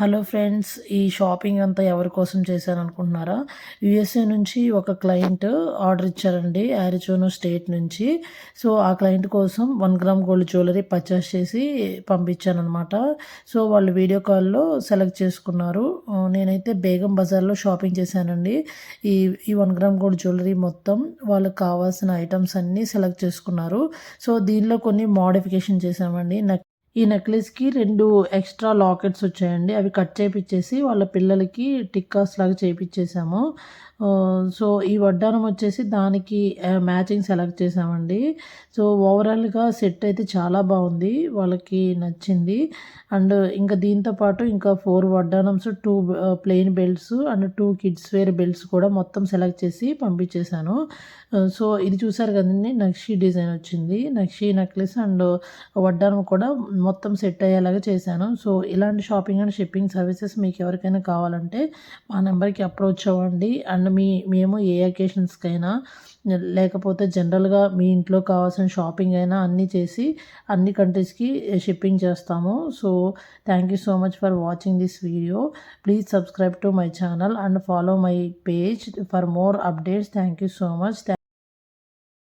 Hello friends ఈ shopping అంతా ఎవరి కోసం చేశాను అనుకుంటున్నారా యుఎస్ఏ నుంచి ఒక క్లయింట్ ఆర్డర్ ఇచ్చారండి యారిజోనో స్టేట్ నుంచి. సో ఆ క్లయింట్ కోసం one gram gold jewellery purchase చేసి పంపించాను అనమాట సో వాళ్ళు వీడియో కాల్లో సెలెక్ట్ చేసుకున్నారు. నేనైతే బేగం బజార్లో షాపింగ్ చేశానండి. ఈ ఈ వన్ గ్రామ్ గోల్డ్ జ్యువెలరీ మొత్తం వాళ్ళకి కావాల్సిన ఐటమ్స్ అన్నీ సెలెక్ట్ చేసుకున్నారు. సో దీనిలో కొన్ని మోడిఫికేషన్ చేశామండి. నాకు ఈ నెక్లెస్కి రెండు ఎక్స్ట్రా లాకెట్స్ వచ్చాయండి. అవి కట్ చేపించేసి వాళ్ళ పిల్లలకి టిక్కాస్ లాగా చేపించేసాము సో ఈ వడ్డానం వచ్చేసి దానికి మ్యాచింగ్ సెలెక్ట్ చేసామండి. సో ఓవరాల్గా సెట్ అయితే చాలా బాగుంది వాళ్ళకి నచ్చింది. అండ్ ఇంకా దీంతో పాటు ఇంకా four vaddanams two plain belts and two kids wear belts కూడా మొత్తం సెలెక్ట్ చేసి పంపించేశాను. సో ఇది చూసారు కదండి నక్షి డిజైన్ వచ్చింది. నక్షి నెక్లెస్ అండ్ వడ్డానం కూడా మొత్తం సెట్ అయ్యేలాగా చేశాను. సో ఇలాంటి షాపింగ్ అండ్ షిప్పింగ్ సర్వీసెస్ మీకు ఎవరికైనా కావాలంటే మా నెంబర్కి అప్రోచ్ అవ్వండి. అండ్ అండ్ మీ మేము ఏ అకేషన్స్కైనా లేకపోతే జనరల్గా మీ ఇంట్లో కావాల్సిన షాపింగ్ అయినా అన్నీ చేసి అన్ని కంట్రీస్కి షిప్పింగ్ చేస్తాము. So thank you so much for watching this video please subscribe to my channel and follow my page for more updates thank you so much